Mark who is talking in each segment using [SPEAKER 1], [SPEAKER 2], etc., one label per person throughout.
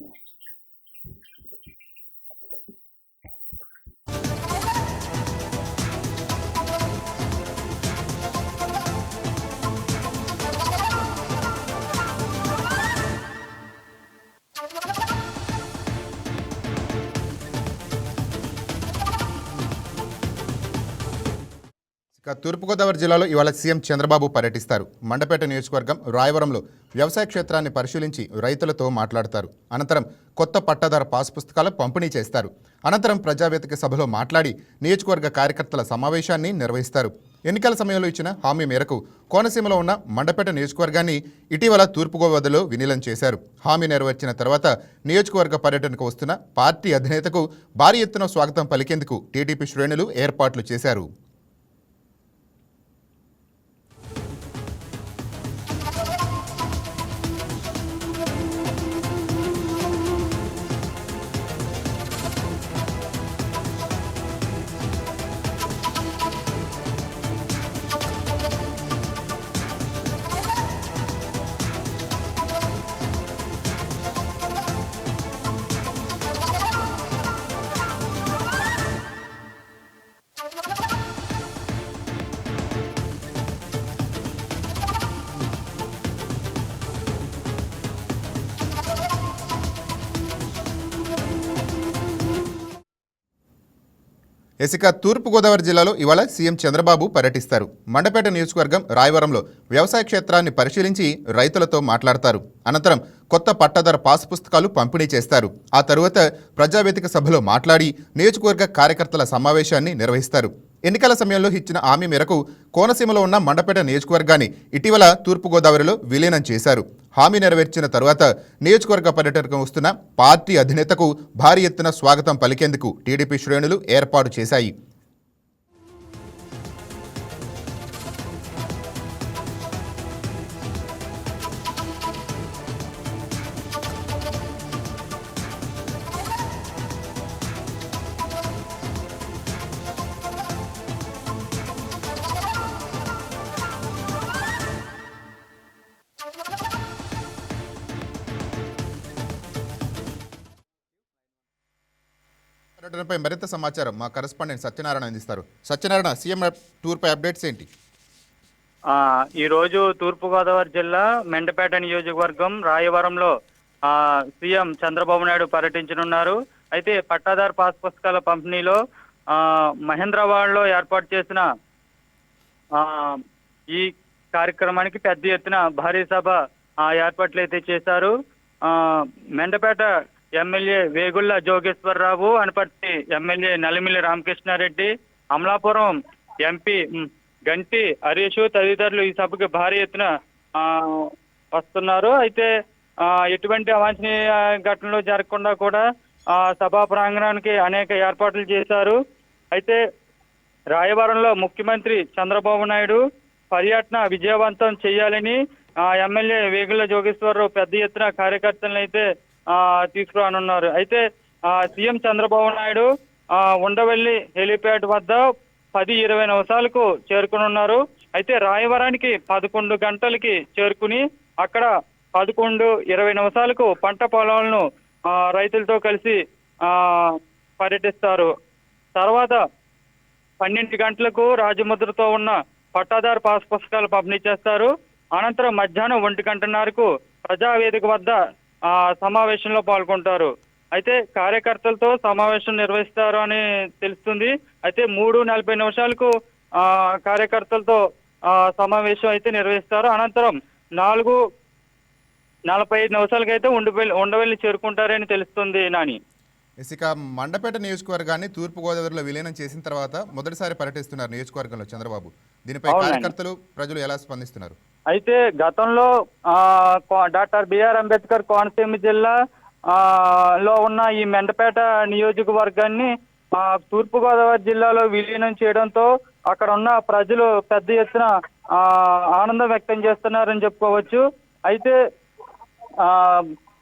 [SPEAKER 1] point. ఇక తూర్పుగోదావరి జిల్లాలో ఇవాళ సీఎం చంద్రబాబు పర్యటిస్తారు. మండపేట నియోజకవర్గం రాయవరంలో వ్యవసాయ క్షేత్రాన్ని పరిశీలించి రైతులతో మాట్లాడతారు. అనంతరం కొత్త పట్టాదార పాస్ పుస్తకాలు పంపిణీ చేస్తారు. అనంతరం ప్రజావేదిక సభలో మాట్లాడి నియోజకవర్గ కార్యకర్తల సమావేశాన్ని నిర్వహిస్తారు. ఎన్నికల సమయంలో ఇచ్చిన హామీ మేరకు కోనసీమలో ఉన్న మండపేట నియోజకవర్గాన్ని ఇటీవల తూర్పుగోదావరిలో విలీనం చేశారు. హామీ నెరవేర్చిన తర్వాత నియోజకవర్గ పర్యటనకు వస్తున్న పార్టీ అధినేతకు భారీ ఎత్తున స్వాగతం పలికేందుకు టీడీపీ శ్రేణులు ఏర్పాట్లు చేశారు. ఇసుక తూర్పుగోదావరి జిల్లాలో ఇవాళ సీఎం చంద్రబాబు పర్యటిస్తారు. మండపేట నియోజకవర్గం రాయవరంలో వ్యవసాయ క్షేత్రాన్ని పరిశీలించి రైతులతో మాట్లాడతారు. అనంతరం కొత్త పట్టాదార పాస్ పుస్తకాలు పంపిణీ చేస్తారు. ఆ తరువాత ప్రజావేదిక సభలో మాట్లాడి నియోజకవర్గ కార్యకర్తల సమావేశాన్ని నిర్వహిస్తారు. ఎన్నికల సమయంలో ఇచ్చిన హామీ మేరకు కోనసీమలో ఉన్న మండపేట నియోజకవర్గాన్ని ఇటీవల తూర్పుగోదావరిలో విలీనం చేశారు. హామీ నెరవేర్చిన తరువాత నియోజకవర్గ పర్యటనకు వస్తున్న పార్టీ అధినేతకు భారీ ఎత్తున స్వాగతం పలికేందుకు టీడీపీ శ్రేణులు ఏర్పాటు చేశాయి. పర్యటనపై మరింత సమాచారం మా కరెస్పాండెంట్ సత్యనారాయణ అందిస్తారు. సత్యనారాయణ సీఎం టూర్పై అప్డేట్స్ ఏంటి?
[SPEAKER 2] ఆ, ఈరోజు తూర్పుగోదావరి జిల్లా మెండపేట నియోజకవర్గం రాయవరంలో సీఎం చంద్రబాబు నాయుడు పర్యటించనున్నారు. అయితే పట్టాదారు పాస్ పుస్తకాల పంపిణీలో ఆ, మహేంద్రవాడలో ఏర్పాటు చేసిన ఈ కార్యక్రమానికి పెద్ద ఎత్తున భారీ సభ ఏర్పాట్లు అయితే చేశారు. Mandapeta MLA Vegulla Jogeswara Rao Anaparthi MLA Nallamilli Ramakrishna Reddy Amalapuram MP Ganti Harish తదితరులు ఈ సభకు భారీ ఎత్తున ఆ, వస్తున్నారు. అయితే ఎటువంటి అవాంఛనీయ ఘటనలు జరగకుండా కూడా ఆ, సభా ప్రాంగణానికి అనేక ఏర్పాట్లు చేశారు. అయితే రాయవరంలో ముఖ్యమంత్రి చంద్రబాబు నాయుడు పర్యటన విజయవంతం చేయాలని ఆ, ఎమ్మెల్యే వేగుల జోగేశ్వరరావు పెద్ద ఎత్తున కార్యకర్తలను అయితే తీసుకురానున్నారు. అయితే సీఎం చంద్రబాబు నాయుడు ఆ, ఉండవల్లి హెలిప్యాడ్ వద్ద పది ఇరవై నిమిషాలకు చేరుకునున్నారు. అయితే రాయవరానికి పదకొండు గంటలకి చేరుకుని అక్కడ పదకొండు ఇరవై నిమిషాలకు పంట పొలాలను ఆ, రైతులతో కలిసి ఆ, పర్యటిస్తారు. తర్వాత పన్నెండు గంటలకు రాజముద్రతో ఉన్న పట్టాదారు పాస్ పుస్తకాలు పంపిణీ చేస్తారు. అనంతరం మధ్యాహ్నం ఒంటి గంటన్నరకు ప్రజావేదిక వద్ద సమావేశంలో పాల్గొంటారు. అయితే కార్యకర్తలతో సమావేశం నిర్వహిస్తారు అని తెలుస్తుంది. అయితే మూడు నలభై నిమిషాలకు ఆ, కార్యకర్తలతో ఆ, సమావేశం అయితే నిర్వహిస్తారు. అనంతరం నాలుగు నలభై ఐదు నిమిషాలకైతే అయితే ఉండవెల్లి ఉండవెల్లి చేరుకుంటారని తెలుస్తుంది నాని.
[SPEAKER 1] ఇసుక మండపేట నియోజకవర్గాన్ని తూర్పుగోదావరిలో విలీనం చేసిన తర్వాత మొదటిసారి పర్యటిస్తున్నారు నియోజకవర్గంలో చంద్రబాబు. దీనిపై. కార్యకర్తలు ప్రజలు ఎలా స్పందిస్తున్నారు?
[SPEAKER 2] అయితే గతంలో కో- డాక్టర్ బిఆర్ అంబేద్కర్ కోనసీమ జిల్లా లో ఉన్న ఈ మెండపేట నియోజకవర్గాన్ని తూర్పుగోదావరి జిల్లాలో విలీనం చేయడంతో అక్కడ ఉన్న ప్రజలు పెద్ద ఎత్తున ఆనందం వ్యక్తం చేస్తున్నారని చెప్పుకోవచ్చు. అయితే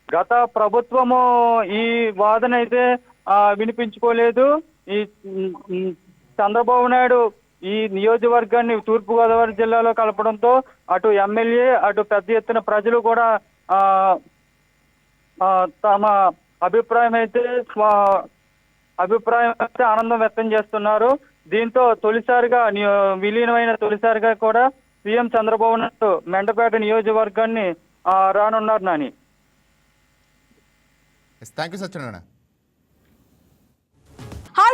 [SPEAKER 2] గత ప్రభుత్వము ఈ వాదన అయితే వినిపించుకోలేదు. ఈ చంద్రబాబు నాయుడు ఈ నియోజకవర్గాన్ని తూర్పుగోదావరి జిల్లాలో కలపడంతో అటు ఎమ్మెల్యే అటు పెద్ద ఎత్తున ప్రజలు కూడా ఆ, తమ అభిప్రాయం అయితే అభిప్రాయం అయితే ఆనందం వ్యక్తం చేస్తున్నారు. దీంతో తొలిసారిగా విలీనమైన తొలిసారిగా కూడా సీఎం చంద్రబాబు నాయుడు మెండపేట నియోజకవర్గాన్ని రానున్నారు Nani.
[SPEAKER 1] Thank you Satyanarayana